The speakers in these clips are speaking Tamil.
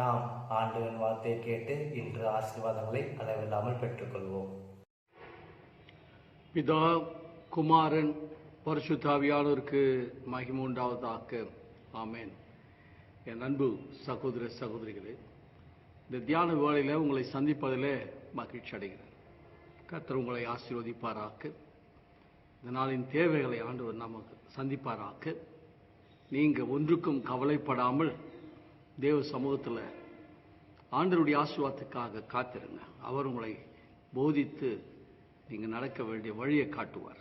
நாம் ஆண்டவன் வார்த்தையை கேட்டு இன்று ஆசீர்வாதங்களை அளவில்லாமல் பெற்றுக்கொள்வோம். பிதா குமாரன் பரிசுத்தாவியானோருக்கு மகிமூண்டாவதாக ஆமேன். என் அன்பு சகோதர சகோதரிகளே இந்த தியான வேளையில் உங்களை சந்திப்பதில் மகிழ்ச்சி அடைகிறேன். கர்த்தர் உங்களை ஆசீர்வதிப்பாராக்கு இந்த நாளின் தேவைகளை ஆண்டவர் நமக்கு சந்திப்பாராக்கு நீங்கள் ஒன்றுக்கும் கவலைப்படாமல் தேவ சமூகத்தில் ஆண்டருடைய ஆசீர்வாதத்துக்காக காத்திருங்க. அவர் உங்களை போதித்து நீங்கள் நடக்க வேண்டிய வழியை காட்டுவார்.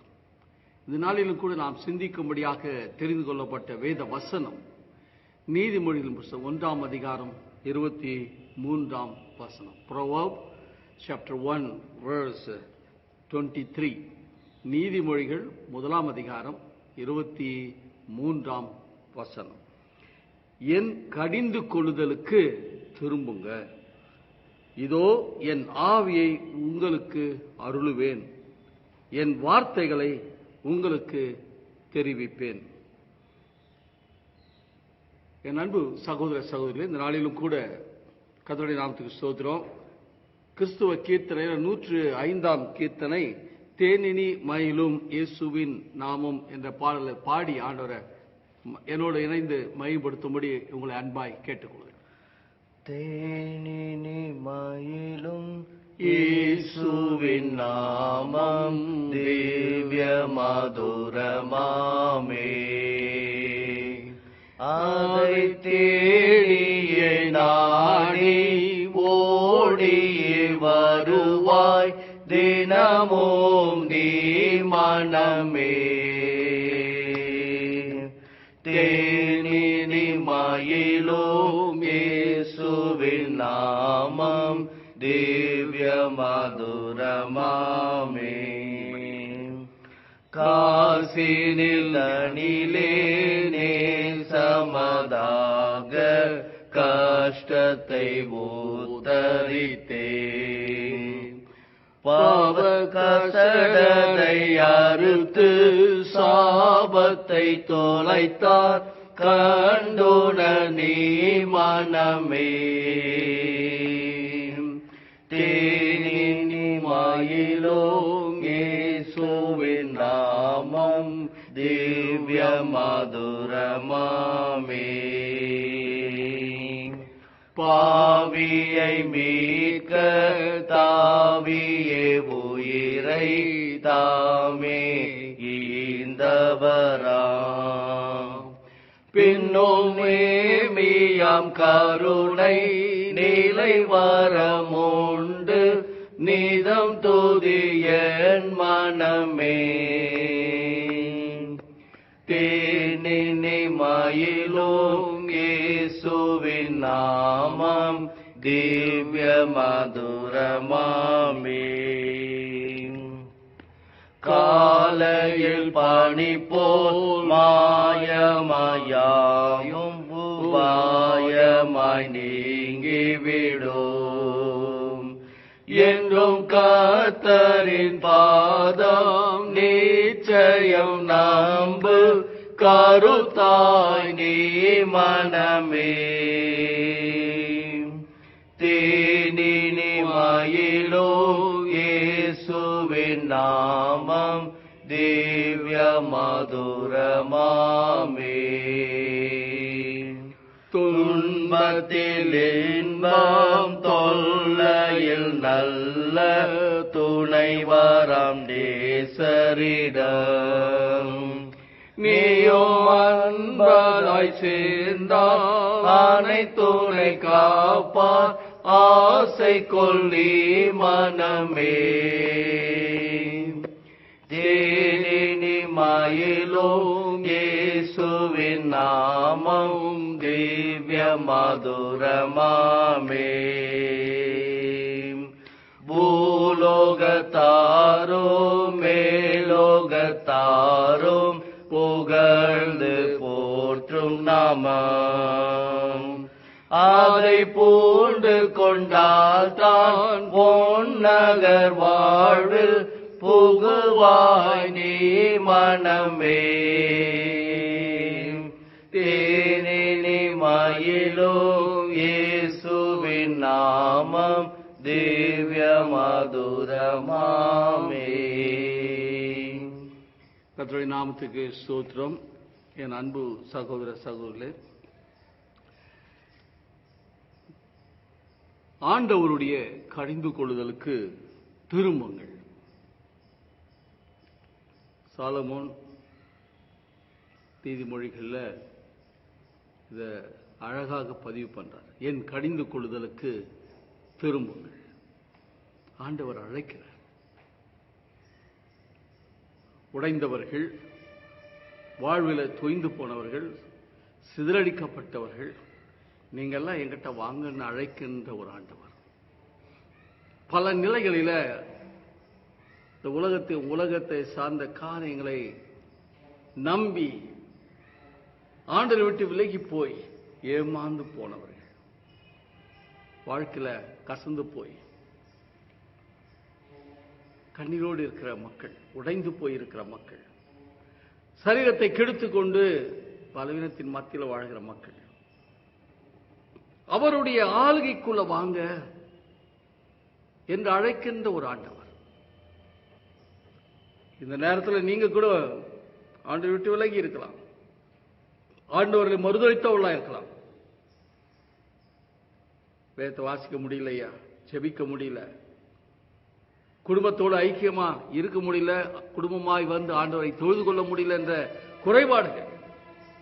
இந்த நாளிலும் கூட நாம் சிந்திக்கும்படியாக தெரிந்து கொள்ளப்பட்ட வேத வசனம் நீதிமொழிகள் புஸ்தகம் ஒன்றாம் அதிகாரம் இருபத்தி மூன்றாம் வசனம். Proverb chapter one verse twenty three நீதிமொழிகள் முதலாம் அதிகாரம் இருபத்தி மூன்றாம் வசனம். என் கடிந்து கொள்ளுதலுக்கு திரும்புங்க. இதோ என் ஆவியை உங்களுக்கு அருளுவேன். என் வார்த்தைகளை உங்களுக்கு தெரிவிப்பேன். என் அன்பு சகோதர சகோதரிகளே இந்த நாளிலும் கூட கத்தோடைய நாமத்துக்கு ஸ்தோத்திரம். கிறிஸ்துவ கீர்த்தனை நூற்று ஐந்தாம் கீர்த்தனை தேனினி மயிலும் இயேசுவின் நாமம் என்ற பாடலை பாடி ஆண்டவரை என்னோடு இணைந்து மயப்படுத்தும்படி உங்களை அன்பாய் கேட்டுக்கொள்கிறேன். தேனினி மயிலும் இயேசுவின் நாமம் திவ்ய மதுரமாமே காசினில் தனிலே நேசமதாக கஷ்டத்தை ஊத்தரித்தே பாவ கசடனை அறுத்து சாபத்தை தொலைத்தார். கண்டோன நீ மனமே மதுரமாமே. பாவியை மீட்க தாவியே உயிரை தாமே. ஈந்தவராம். பின்னும் மேமியாம் கருணை நிலை வரமுண்டு. நீதம் துதியன் மனமே. மயிலும் இயேசுவின் நாமம் திவ்ய மதுரமாமே காலையில் பணி போல் மாயமயாயும் உபாயமாய் நீங்கிவிடும். என்றும் கத்தரின் பாதம் நிச்சயம் நம்பு கருத்தாய் மனமே. தேனினி மயிலோ இயேசுவின் நாமம் திவ்ய மதுரமாமே துன்பத்தில் இன்பம் தொல்லையில் நல்ல துணைவரம் நேசரிடம். நீயும் அன்பராய் சேர்ந்தால் ஆனை காப்பார். ஆசை கொல்லி மனமே. தேனி மயிலும் இயேசுவின் நாமம் திவ்ய மதுரமாமே பூலோகத்தாரோ மேலோகத்தாரும் புகழ்ந்து போற்றும் நாமம். அதை பூண்டு கொண்டால் தான் பொன்னகர் வாழ்வில் புகுவாய் நீ மனமே. தேனினி மயிலும் இயேசுவின் நாமம் திவ்ய மதுரமாமே கர்த்தருடைய நாமத்துக்கு ஸ்தோத்திரம். என் அன்பு சகோதர சகோதரர் ஆண்டவருடைய கடிந்து கொள்ளுதலுக்கு திரும்புங்கள். சாலமோன் நீதிமொழிகள்ல இத அழகாக பதிவு பண்றார். என் கடிந்து கொள்ளுதலுக்கு திரும்புங்கள். ஆண்டவர் அழைக்கிறார். உடைந்தவர்கள் வாழ்வில் தொய்ந்து போனவர்கள் சிதறடிக்கப்பட்டவர்கள் நீங்கள்லாம் எங்கிட்ட வாங்கன்னு அழைக்கின்ற ஒரு ஆண்டவர். பல நிலைகளில இந்த உலகத்தை உலகத்தை சார்ந்த காரியங்களை நம்பி ஆண்டரை விட்டு விலகி போய் ஏமாந்து போனவர்கள். வாழ்க்கையில கசந்து போய் கண்ணீரோடு இருக்கிற மக்கள் உடைந்து போயிருக்கிற மக்கள் சரீரத்தை கெடுத்து கொண்டு பலவீனத்தின் மத்தியில் வாழ்கிற மக்கள். அவருடைய ஆளுகைக்குள்ள வாங்க என்று அழைக்கின்ற ஒரு ஆண்டவர். இந்த நேரத்தில் நீங்க கூட ஆண்டு விட்டு விலகி இருக்கலாம். ஆண்டவர்களை மறுதளித்தவர்களா இருக்கலாம். வேதத்தை வாசிக்க முடியலையா? செபிக்க முடியல. குடும்பத்தோடு ஐக்கியமா இருக்க முடியல குடும்பமாய் வந்து ஆண்டவரை தொழுது கொள்ள முடியல என்ற குறைபாடுகள்.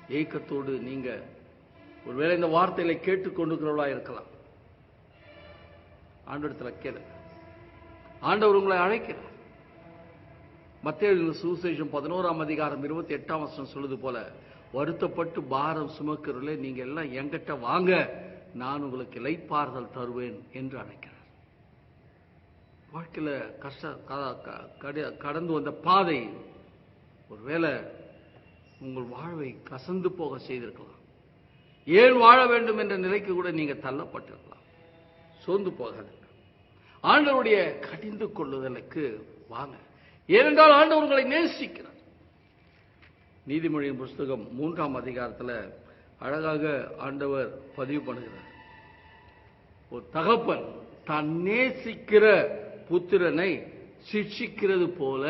ஏக்கத்தோடு நீங்க ஒருவேளை இந்த வார்த்தைகளை கேட்டுக்கொண்டிருக்கிறவர்களா இருக்கலாம். ஆண்டவரத்துல கேளுங்க. ஆண்டவர் உங்களை அழைக்கிறார். மத்திய சுவிசேஷம் பதினோராம் அதிகாரம் இருபத்தி எட்டாம் வருஷம் சொல்லுது போல வருத்தப்பட்டு பாரம் சுமக்கிறவர்களே நீங்க எல்லாம் என்கிட்ட வாங்க நான் உங்களுக்கு இலைப்பாறுதல் தருவேன் என்று அழைக்கிறேன் வாழ்க்கையில் கஷ்ட கடந்து வந்த பாதை ஒருவேளை உங்கள் வாழ்வை கசந்து போக செய்திருக்கலாம். ஏன் வாழ வேண்டும் என்ற நிலைக்கு கூட நீங்க தள்ளப்பட்டிருக்கலாம். சோர்ந்து போகாது ஆண்டவருடைய கடிந்து கொள்ளுதலுக்கு வாங்க. ஏனென்றால் ஆண்டவர் உங்களை நேசிக்கிறார். நீதிமொழியின் புஸ்தகம் மூன்றாம் அதிகாரத்துல அழகாக ஆண்டவர் பதிவு பண்ணுகிறார். ஒரு தகப்பன் தான் நேசிக்கிற புத்திரனை சிக்ஷிக்கிறது போல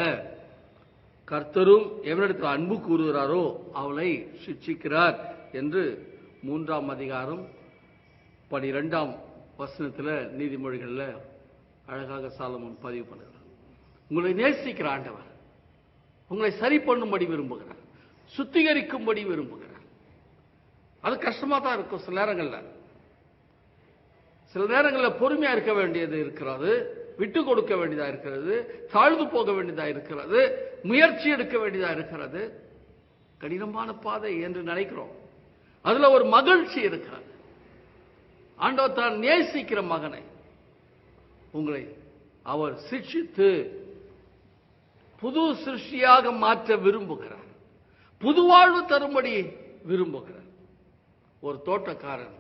கர்த்தரும் எவனிடத்தில் அன்பு கூறுகிறாரோ அவளை சிக்ஷிக்கிறார் என்று மூன்றாம் அதிகாரம் பனிரெண்டாம் வசனத்தில் நீதிமொழிகளில் அழகாக சாலமன் பதிவு பண்ணுகிறார். உங்களை நேசிக்கிற ஆண்டவர் உங்களை சரி பண்ணும்படி விரும்புகிறார் சுத்திகரிக்கும்படி விரும்புகிறார். அது கஷ்டமாக தான் இருக்கும் சில நேரங்களில். சில நேரங்களில் பொறுமையாக இருக்க வேண்டியது இருக்கிறது. விட்டு கொடுக்க வேண்டியதா இருக்கிறது தாழ்ந்து போக வேண்டியதா இருக்கிறது முயற்சி எடுக்க வேண்டியதா இருக்கிறது. கடினமான பாதை என்று நினைக்கிறோம். அதுல ஒரு மகிழ்ச்சி இருக்கிறது. ஆண்டவர் தான் நேசிக்கிற மகனை உங்களை அவர் சிக்ஷித்து புது சிருஷ்டியாக மாற்ற விரும்புகிறார். புது வாழ்வு தரும்படி விரும்புகிறார். ஒரு தோட்டக்காரன்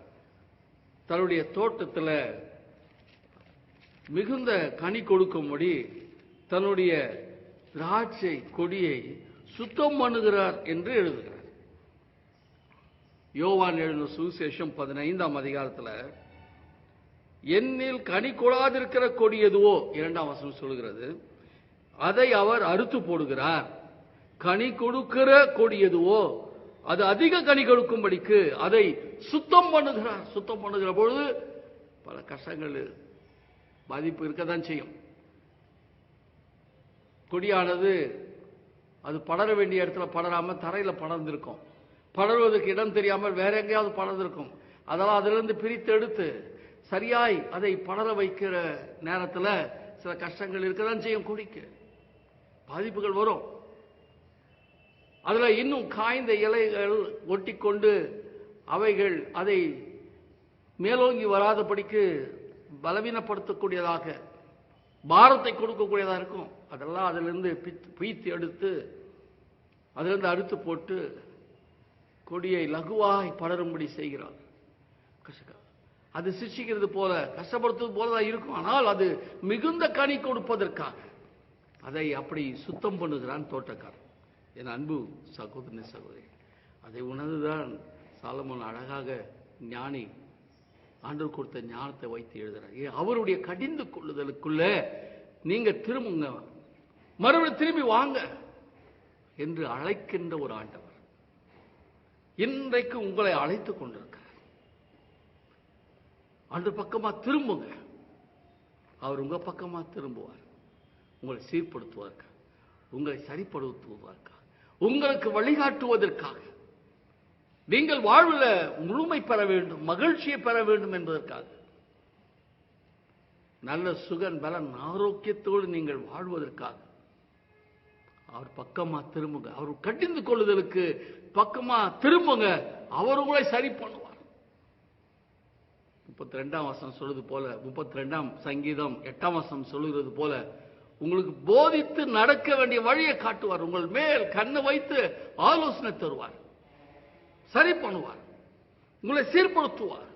தன்னுடைய தோட்டத்தில் மிகுந்த கனி கொடுக்கும்படி தன்னுடைய திராட்சை கொடியை சுத்தம் பண்ணுகிறார் என்று எழுதுகிறார். யோவான் எழுதின சுவிசேஷம் பதினைந்தாம் அதிகாரத்தில் என்னில் கனி கொடாதிருக்கிற கொடி எதுவோ? இரண்டாம் வசனம் சொல்கிறது அதை அவர் அறுத்து போடுகிறார். கனி கொடுக்கிற கொடி எதுவோ? அது அதிக கனி கொடுக்கும்படிக்கு அதை சுத்தம் பண்ணுகிறார். சுத்தம் பண்ணுகிற பொழுது பல கஷ்டங்கள் பாதிப்பு இருக்க தான் செய்யும். கொடியானது அது படர வேண்டிய இடத்துல படராமல் தரையில் படர்ந்திருக்கும். படர்வதற்கு இடம் தெரியாமல் வேற எங்கேயாவது படர்ந்திருக்கும். அதெல்லாம் அதிலிருந்து பிரித்து எடுத்து சரியாய் அதை படர வைக்கிற நேரத்தில் சில கஷ்டங்கள் இருக்க தான் செய்யும் கொடிக்கு. பாதிப்புகள் வரும். அதில் இன்னும் காய்ந்த இலைகள் ஒட்டிக்கொண்டு அவைகள் அதை மேலோங்கி வராதபடிக்கு பலவீனப்படுத்தக்கூடியதாக பாரத்தை கொடுக்கக்கூடியதாக இருக்கும். அதெல்லாம் அதிலிருந்து பீத்து எடுத்து அதிலிருந்து அறுத்து போட்டு கொடியை லகுவாய் படரும்படி செய்கிறார். அது சிக்ஷிக்கிறது போல கஷ்டப்படுத்துவது போலதான் இருக்கும். ஆனால் அது மிகுந்த கனி கொடுப்பதற்காக. அதை அப்படி சுத்தம் பண்ணுகிறான் தோட்டக்காரன். என் அன்பு சகோதரனே சகோதரி அதை உணர்ந்துதான் சாலமோன் அழகாக ஞானி ஆண்டவர் கொடுத்த ஞானத்தை வைத்து எழுதுறார். அவருடைய கடிந்து கொள்ளுதலுக்குள்ள நீங்க திரும்புங்க. மறுபடியும் திரும்பி வாங்க என்று அழைக்கின்ற ஒரு ஆண்டவர் இன்றைக்கு உங்களை அழைத்துக் கொண்டிருக்கிறார். அன்று பக்கமா திரும்புங்க. அவர் உங்க பக்கமா திரும்புவார். உங்களை சீர்படுத்துவதற்காக உங்களை சரிப்படுத்துவார்க்கா? உங்களுக்கு வழிகாட்டுவதற்காக. நீங்கள் வாழ்வில் முழுமை பெற வேண்டும் மகிழ்ச்சியை பெற வேண்டும் என்பதற்காக. நல்ல சுகன் பலன் ஆரோக்கியத்தோடு நீங்கள் வாழ்வதற்காக. அவர் பக்கமா திரும்புங்க. அவர் கட்டிந்து கொள்ளுதலுக்கு பக்கமா திரும்புங்க. அவர் உங்களை சரி பண்ணுவார். முப்பத்தி ரெண்டாம் வசனம் சொல்லுது போல முப்பத்தி ரெண்டாம் சங்கீதம் எட்டாம் வசனம் சொல்லுகிறது போல உங்களுக்கு போதித்து நடக்க வேண்டிய வழியை காட்டுவார். உங்கள் மேல் கண்ணை வைத்து ஆலோசனை தருவார். சரி பண்ணுவார். உங்களை சீர்படுத்துவார்.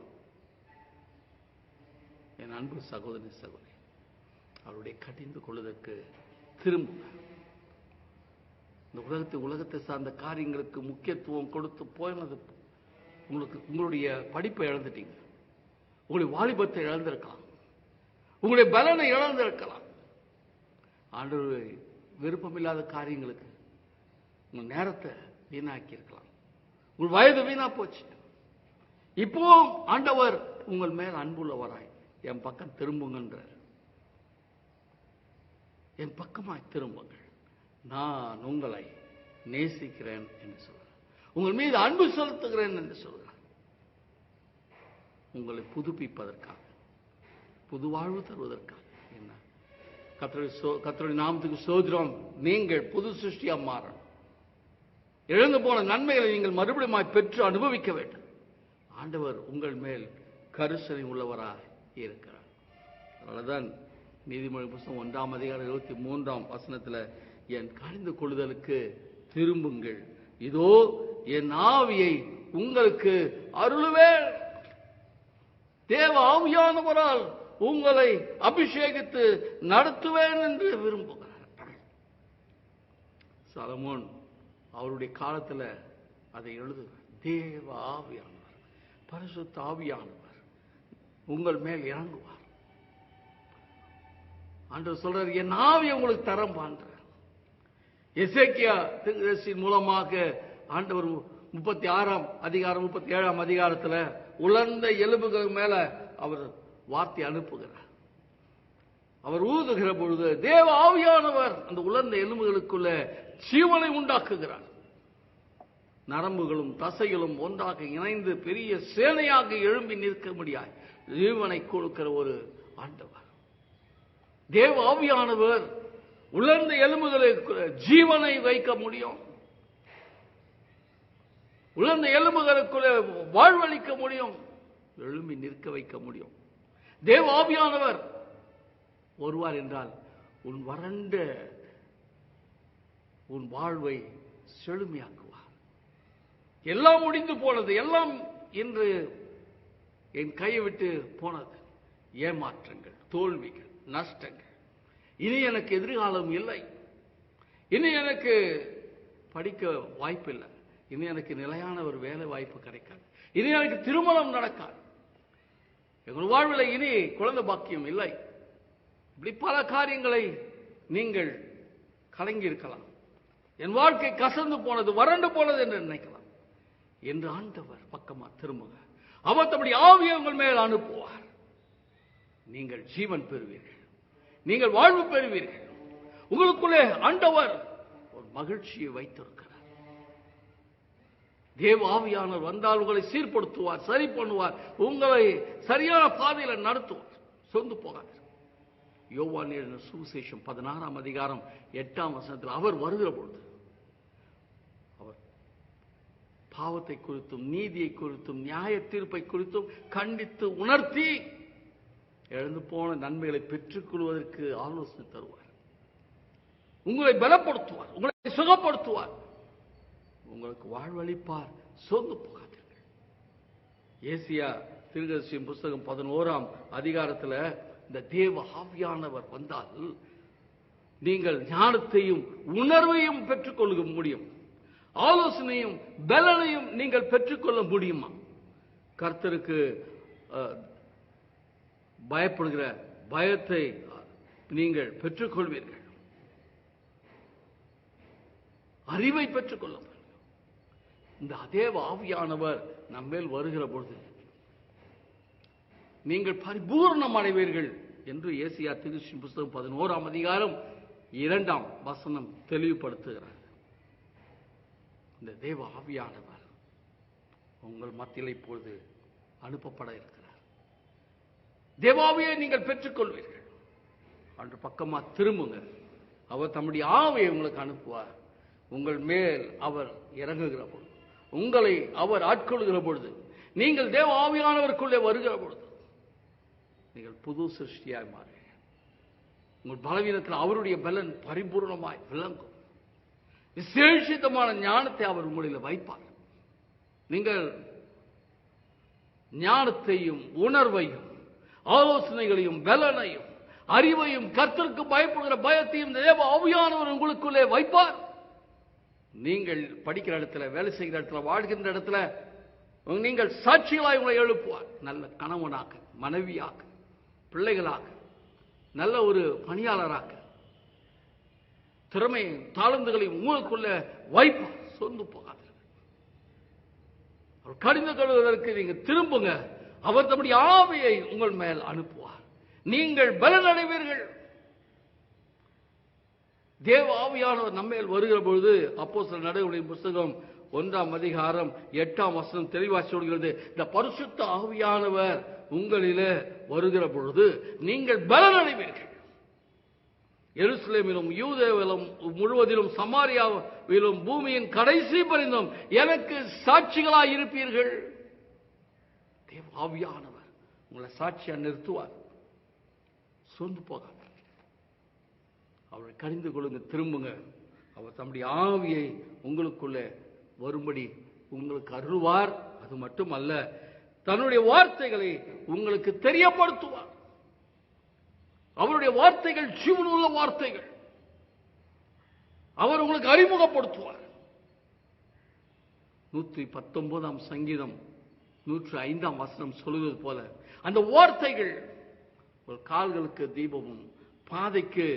என் அன்பு சகோதரி சகோதரி அவருடைய கடிந்து கொள்வதற்கு திரும்புங்க. இந்த உலகத்தை உலகத்தை சார்ந்த காரியங்களுக்கு முக்கியத்துவம் கொடுத்து போயினது உங்களுக்கு உங்களுடைய படிப்பை இழந்துட்டீங்க. உங்களுடைய வாலிபத்தை இழந்திருக்கலாம். உங்களுடைய பலனை இழந்திருக்கலாம். ஆண்டு விருப்பமில்லாத காரியங்களுக்கு உங்கள் நேரத்தை வீணாக்கியிருக்கலாம். உங்கள் வயது வீணா போச்சு. இப்போ ஆண்டவர் உங்கள் மேல் அன்புள்ளவராய் என் பக்கம் திரும்புங்கன்றார். என் பக்கமாய் திரும்புங்கள். நான் உங்களை நேசிக்கிறேன் என்று சொல்றேன் உங்கள் மீது அன்பு செலுத்துகிறேன் என்று சொல்றேன் உங்களை புதுப்பிப்பதற்காக புது வாழ்வு தருவதற்காக என்ன? கத்தருடைய சோ கத்தருடைய நாமத்துக்கு சோதிரம். நீங்கள் புது சிருஷ்டியா மாறணும். இழந்து போன நன்மைகளை நீங்கள் மறுபடியும் பெற்று அனுபவிக்க வேண்டும். ஆண்டவர் உங்கள் மேல் கருசனை உள்ளவராய் இருக்கிறார். அதனாலதான் நீதிமொழி புஸ்தகம் ஒன்றாம் அதிகாரம் இருபத்தி மூன்றாம் வசனத்துல என் கணிந்து கொள்ளுதலுக்கு திரும்புங்கள். இதோ என் ஆவியை உங்களுக்கு அருளுவேன். தேவ ஆவியானவரால் உங்களை அபிஷேகித்து நடத்துவேன் என்று விரும்புகிறார். சலமோன் அவருடைய காலத்துல அதை எழுது தேவ ஆவியானவர் பரிசு தாவியானவர் உங்கள் மேல் இறங்குவார். அன்று சொல்றார் என் ஆவி உங்களுக்கு தரம் பான்ற எசேக்கியா திருதர்சியின் மூலமாக ஆண்டவர் முப்பத்தி ஆறாம் அதிகாரம் முப்பத்தி ஏழாம் அதிகாரத்துல உலர்ந்த எலும்புகள் மேல அவர் வார்த்தை அனுப்புகிறார். அவர் ஊதுகிற பொழுது தேவ ஆவியானவர் அந்த உலர்ந்த எலும்புகளுக்குள்ள ஜீவனை உண்டாக்குகிறார். நரம்புகளும் தசைகளும் ஒன்றாக இணைந்து பெரிய சேனையாக எழும்பி நிற்க முடியாது ஜீவனை கொடுக்கிற ஒரு ஆண்டவர். தேவ ஆவியானவர் உலர்ந்த எலும்புகளுக்கு ஜீவனை வைக்க முடியும். உலர்ந்த எலும்புகளுக்குள்ள வாழ்வளிக்க முடியும். எழும்பி நிற்க வைக்க முடியும். தேவ ஆவியானவர் வருவார் என்றால் உன் வறண்ட உன் வாழ்வை செழுமையாக்குவார். எல்லாம் முடிந்து போனது எல்லாம் இன்று என் கையை விட்டு போனது. ஏமாற்றங்கள் தோல்விகள் நஷ்டங்கள். இனி எனக்கு எதிர்காலம் இல்லை. இனி எனக்கு படிக்க வாய்ப்பில்லை. இனி எனக்கு நிலையான ஒரு வேலை வாய்ப்பு கிடைக்காது. இனி எனக்கு திருமணம் நடக்காது. எங்கள் வாழ்வில் இனி குழந்தை பாக்கியம் இல்லை. இப்படி பல காரியங்களை நீங்கள் கலங்கி இருக்கலாம் என் வாழ்க்கை கசந்து போனது வறண்டு போனது என்று நினைக்கலாம். என்று ஆண்டவர் பக்கமா திரும்புங்க. அவர் தம்முடைய ஆவியை உங்கள் மேல் அனுப்புவார். நீங்கள் ஜீவன் பெறுவீர்கள். நீங்கள் வாழ்வு பெறுவீர்கள். உங்களுக்குள்ளே ஆண்டவர் ஒரு மகிழ்ச்சியை வைத்திருக்கிறார். தேவ ஆவியானவர் வந்தால் உங்களை சீர்படுத்துவார் சரி பண்ணுவார். உங்களை சரியான பாதையில் நடத்துவார். சொந்து போகாதீர்கள். யோவான் எழுதின சுவிசேஷம் பதினாறாம் அதிகாரம் எட்டாம் வசனத்தில் அவர் வருகிற பொழுது அவர் பாவத்தை குறித்தும் நீதியை குறித்தும் நியாய தீர்ப்பை குறித்தும் கண்டித்து உணர்த்தி இழந்து போன நன்மைகளை பெற்றுக்கொள்வதற்கு ஆலோசனை தருவார். உங்களை பலப்படுத்துவார் உங்களை சுகப்படுத்துவார். உங்களுக்கு வாழ்வளிப்பார் சோர்ந்து போகாதீர்கள். ஏசியா திருகசியம் புஸ்தகம் பதினோராம் அதிகாரத்தில் இந்த தேவ ஆவியானவர் வந்தால் நீங்கள் ஞானத்தையும் உணர்வையும் பெற்றுக்கொள்ள முடியும். ஆலோசனையும் பலனையும் நீங்கள் பெற்றுக்கொள்ள முடியுமா? கர்த்தருக்கு பயப்படுகிற பயத்தை நீங்கள் பெற்றுக்கொள்வீர்கள். அறிவை பெற்றுக்கொள்ள இந்த அதே ஆவியானவர் நம்மேல் வருகிற பொழுது நீங்கள் பரிபூர்ணம் அடைவீர்கள் என்று ஏசியா திருச்சி புஸ்தகம் பதினோராம் அதிகாரம் இரண்டாம் வசனம் தெளிவுபடுத்துகிறார். இந்த தேவ ஆவியானவர் உங்கள் மத்தியில் இப்பொழுது அனுப்பப்பட இருக்கிறார். தேவாவியை நீங்கள் பெற்றுக்கொள்வீர்கள். அன்று பக்கமா திரும்புங்க. அவர் தம்முடைய ஆவியை உங்களுக்கு அனுப்புவார். உங்கள் மேல் அவர் இறங்குகிற பொழுது உங்களை அவர் ஆட்கொள்கிற பொழுது நீங்கள் தேவ ஆவியானவருக்குள்ளே வருகிற பொழுது நீங்கள் புது சிருஷ்டியாய் மாறுவீர்கள். உங்கள் பலவீனத்தில் அவருடைய பலன் பரிபூர்ணமாய் விளங்கும். விசேஷித்தமான ஞானத்தை அவர் உங்களில் வைப்பார். நீங்கள் ஞானத்தையும் உணர்வையும் ஆலோசனைகளையும் பலனையும் அறிவையும் கர்த்தருக்கு பயப்படுகிற பயத்தையும் தேவ ஆவியானவர் உங்களுக்குள்ளே வைப்பார். நீங்கள் படிக்கிற இடத்துல வேலை செய்கிற இடத்துல வாழ்கின்ற இடத்துல நீங்கள் சாட்சிகளாய் உங்களை எழுப்புவார். நல்ல கணவனாக மனைவியாக பிள்ளைகளாக நல்ல ஒரு பணியாளராக திறமை தாளந்துகளை உங்களுக்குள்ள வாய்ப்பு சொந்து போகாதீர்கள். அவர் கடிந்து கொள்வதற்கு நீங்க திரும்புங்க. அவர் தம்முடைய ஆவியை உங்கள் மேல் அனுப்புவார். நீங்கள் பலன் அடைவீர்கள் தேவ ஆவியானவர் நம்மேல் வருகிற பொழுது அப்போ சில நடைமுறை புஸ்தகம் ஒன்றாம் அதிகாரம் எட்டாம் வசனம் தெளிவாக சொல்கிறது இந்த பரிசுத்த ஆவியானவர் உங்களிலே வருகிற பொழுது நீங்கள் பலன் அடைவீர்கள் எருசலேமிலும் யூதேவிலும் முழுவதிலும் சமாரியாவிலும் பூமியின் கடைசி பரிந்தும் எனக்கு சாட்சிகளாய் இருப்பீர்கள். ஆவியானவர் உங்களை சாட்சியா நிறுத்துவார். சொந்து போகாம அவரை கணிந்து கொள்ளுங்க திரும்புங்க. அவர் தம்முடைய ஆவியை உங்களுக்குள்ளே வரும்படி உங்களுக்கு அருள்வார். அது மட்டுமல்ல தன்னுடைய வார்த்தைகளை உங்களுக்கு தெரியப்படுத்துவார். அவருடைய வார்த்தைகள் ஜீவனுள்ள வார்த்தைகள். அவர் உங்களுக்கு அறிமுகப்படுத்துவார். நூற்றி பத்தொன்பதாம் சங்கீதம் நூற்று ஐந்தாம் வசனம் சொல்லுவது போல அந்த வார்த்தைகள் ஒரு கால்களுக்கு தீபமும் பாதைக்கு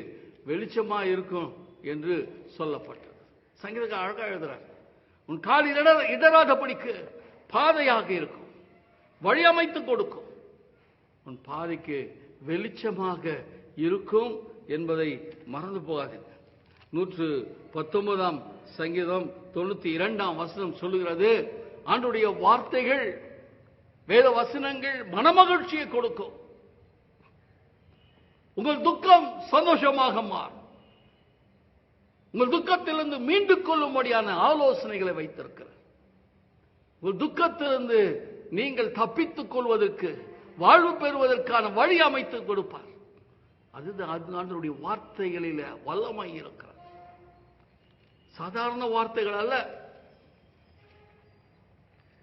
வெளிச்சமா இருக்கும் என்று சொல்லப்பட்டது. சங்கீதக்கு அழகா எழுதுறார் உன் கால் இடராதபடிக்கு பாதையாக இருக்கும். வழி அமைத்து கொடுக்கும். உன் பாதைக்கு வெளிச்சமாக இருக்கும் என்பதை மறந்து போகாதீங்க நூற்று பத்தொன்பதாம் சங்கீதம் தொண்ணூத்தி இரண்டாம் வசனம் சொல்லுகிறது ஆண்டுடைய வார்த்தைகள் வேத வசனங்கள் மனமகிழ்ச்சியை கொடுக்கும். உங்கள் துக்கம் சந்தோஷமாக மாறும். உங்கள் துக்கத்திலிருந்து மீண்டு கொள்ளும்படியான ஆலோசனைகளை வைத்திருக்கிறார் உங்கள் துக்கத்திலிருந்து நீங்கள் தப்பித்துக் கொள்வதற்கு வாழ்வு பெறுவதற்கான வழி அமைத்து கொடுப்பார். அதுதான் அது வார்த்தைகளில வல்லமை இருக்கிறது. சாதாரண வார்த்தைகள் அல்ல.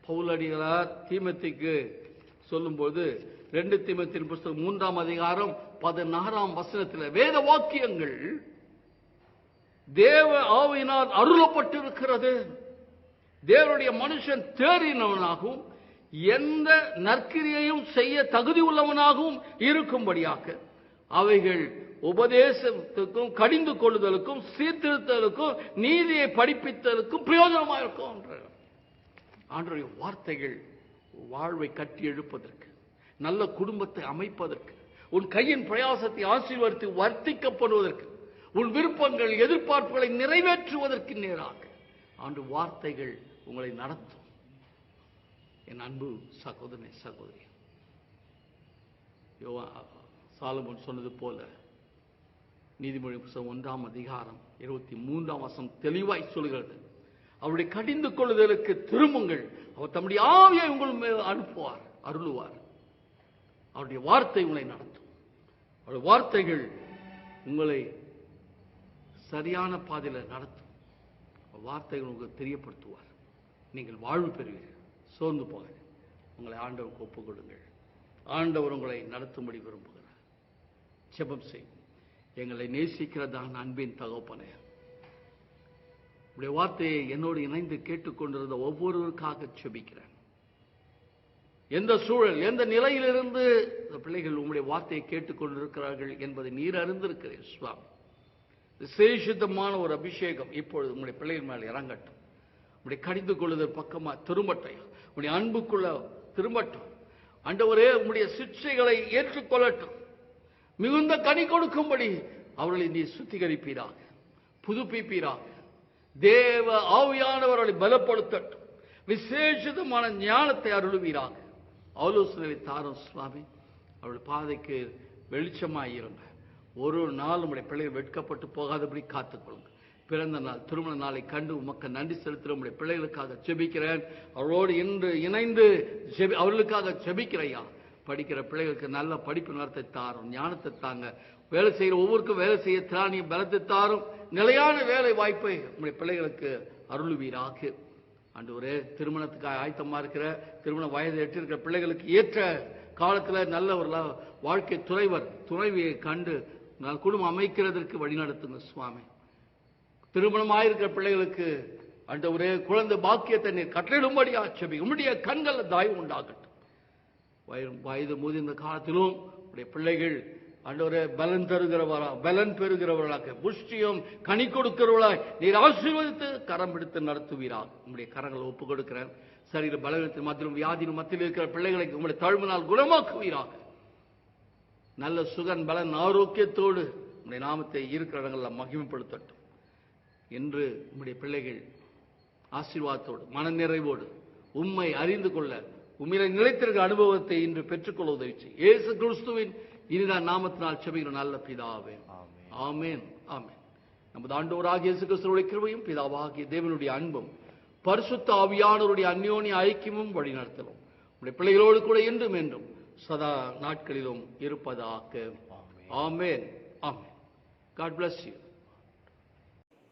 பவுலடிகளார் தீமத்திக்கு சொல்லும்போது ரெண்டு தீமத்தின் புஸ்தகம் மூன்றாம் அதிகாரம் பதினாறாம் வசனத்தில் வேத வாக்கியங்கள் தேவ ஆவியினால் அருளப்பட்டிருக்கிறது. தேவனுடைய மனுஷன் தேறினவனாகவும் எந்த நற்கிரியையும் செய்ய தகுதி உள்ளவனாகவும் இருக்கும்படியாக அவைகள் உபதேசத்துக்கும் கடிந்து கொள்ளுதலுக்கும் சீர்திருத்தலுக்கும் நீதியை படிப்பித்தலுக்கும் பிரயோஜனமாக இருக்கும் என்றார். வார்த்தைகள் வாழ்வை கட்டி எழுப்பதற்கு நல்ல குடும்பத்தை அமைப்பதற்கு உன் கையின் பிரயாசத்தை ஆசீர்வதித்து வர்த்திக்கப்படுவதற்கு உன் விருப்பங்கள் எதிர்பார்ப்புகளை நிறைவேற்றுவதற்கு நேராக ஆண்டு வார்த்தைகள் உங்களை நடத்தும் என் அன்பு சகோதரனை சகோதரி. யோவா சொன்னது போல நீதிமொழி புத்தகம் ஒன்றாம் அதிகாரம் இருபத்தி மூன்றாம் வசம் தெளிவாய் சொல்கிறது. அவருடைய கடிந்து கொள்ளுதலுக்கு திரும்புங்கள். அவர் தம்முடைய ஆவியை உங்கள் மேல் அனுப்புவார் அருளுவார். அவருடைய வார்த்தை உங்களை நடத்தும். அவருடைய வார்த்தைகள் உங்களை சரியான பாதையில் நடத்தும். வார்த்தைகள் உங்களுக்கு தெரியப்படுத்துவார். நீங்கள் வாழ்வு பெறுவீர்கள். சோர்ந்து போக உங்களை ஆண்டவருக்கு ஒப்புக் கொடுங்கள் ஆண்டவர் உங்களை நடத்தும்படி விரும்புகிறார். செபம் செய். எங்களை நேசிக்கிறதான் அன்பின் தகப்பனே உடைய வார்த்தையை என்னோடு இணைந்து கேட்டுக்கொண்டிருந்த ஒவ்வொருவருக்காக செபிக்கிறேன் எந்த சூழல் எந்த நிலையிலிருந்து இந்த பிள்ளைகள் உங்களுடைய வார்த்தையை கேட்டுக்கொண்டிருக்கிறார்கள் என்பதை நீர் அறிந்திருக்கிறேன் சுவாமி. விசேஷித்தமான ஒரு அபிஷேகம் இப்பொழுது உங்களுடைய பிள்ளைகள் மேல் இறங்கட்டும். உங்களுடைய கடிந்து கொள்ளுதல் பக்கமா திரும்பட்டையும் உடைய அன்புக்குள்ள திரும்பட்டும். அண்டவரே உங்களுடைய சிக்ஷைகளை ஏற்றுக்கொள்ளட்டும் மிகுந்த கனி கொடுக்கும்படி அவர்களை நீ சுத்திகரிப்பீராக புதுப்பிப்பீராக. தேவ ஆவியானவர்களை பலப்படுத்தட்டும். விசேஷிதமான ஞானத்தை அருளுவீராக. ஆலோசனை தாரும் சுவாமி. அவருடைய பாதைக்கு வெளிச்சமாயிருங்க. ஒரு நாள் உங்களுடைய பிள்ளைகள் வெட்கப்பட்டு போகாதபடி காத்துக்கொள்ளுங்க. பிறந்த நாள் திருமண நாளை கண்டு உமக்கு நன்றி செலுத்துகிற உங்களுடைய பிள்ளைகளுக்காக செபிக்கிறேன் அவரோடு இன்று இணைந்து செபி அவர்களுக்காக செபிக்கிறையா படிக்கிற பிள்ளைகளுக்கு நல்ல படிப்பு நடத்தை தாரும் ஞானத்தை தாங்க. வேலை செய்கிற ஒவ்வொருக்கும் வேலை செய்ய திராணியும் பலத்தை தாரும். நிலையான வேலை வாய்ப்பை உங்களுடைய பிள்ளைகளுக்கு அருளுவீராக்கு அன்று ஒரு திருமணத்துக்கு ஆயத்தமா இருக்கிற திருமண வயது எட்டிருக்கிற பிள்ளைகளுக்கு ஏற்ற காலத்துல நல்ல ஒரு ல- வாழ்க்கை துறைவர் துணைவியை கண்டு குடும்பம் அமைக்கிறதற்கு வழிநடத்துங்க சுவாமி. திருமணம் ஆயிருக்கிற பிள்ளைகளுக்கு ஒரே குழந்தை பாக்கியத்தை நீர் கட்டளிடும்படி ஆட்சேபி. உம்முடைய கண்கள் தாய்வு உண்டாகட்டும். வயது வயது முதிர்ந்த காலத்திலும் உடைய பிள்ளைகள் ஆண்டவரே பலன் தருகிறவரா பலன் பெறுகிறவர்களாக புஷ்டியும் கனி கொடுக்கிறவர்களாய் நீர் ஆசீர்வதித்து கரம் பிடித்து நடத்துவீராக. உங்களுடைய கரங்களை ஒப்புக் கொடுக்கிறேன். சரீர பலவீனத்தின் மத்தியிலும் வியாதியின் மத்தியில் இருக்கிற பிள்ளைகளை உங்களுடைய தழுவினால் குணமாக்குவீராக. நல்ல சுகன் பலன் ஆரோக்கியத்தோடு உங்களுடைய நாமத்தை இருக்கிற இடங்களில் மகிமைப்படுத்தட்டும். என்று உம்முடைய பிள்ளைகள் ஆசீர்வாதத்தோடு மனநிறைவோடு உம்மை அறிந்து கொள்ள உம்மில நிலைத்திருக்கிற அனுபவத்தை இன்று பெற்றுக்கொள்ள உதவி செய். இயேசு கிறிஸ்துவின் இனிதான் நாமத்தினால் செபிக்கிற நல்ல பிதாவே. ஆமென். ஆமென். ஆமென். நமது ஆண்டவராகிய இயேசு கிறிஸ்துவுடைய கிருபையும் பிதாவாகிய தேவனுடைய அன்பும் பரிசுத்த ஆவியானவருடைய அந்யோன்ய ஐக்கியமும் வழிநடத்தலும் உடைய பிள்ளைகளோடு கூட என்றும் என்றும் சதா நாட்களிலும் இருப்பதாக. ஆமென். ஆமென். God bless you.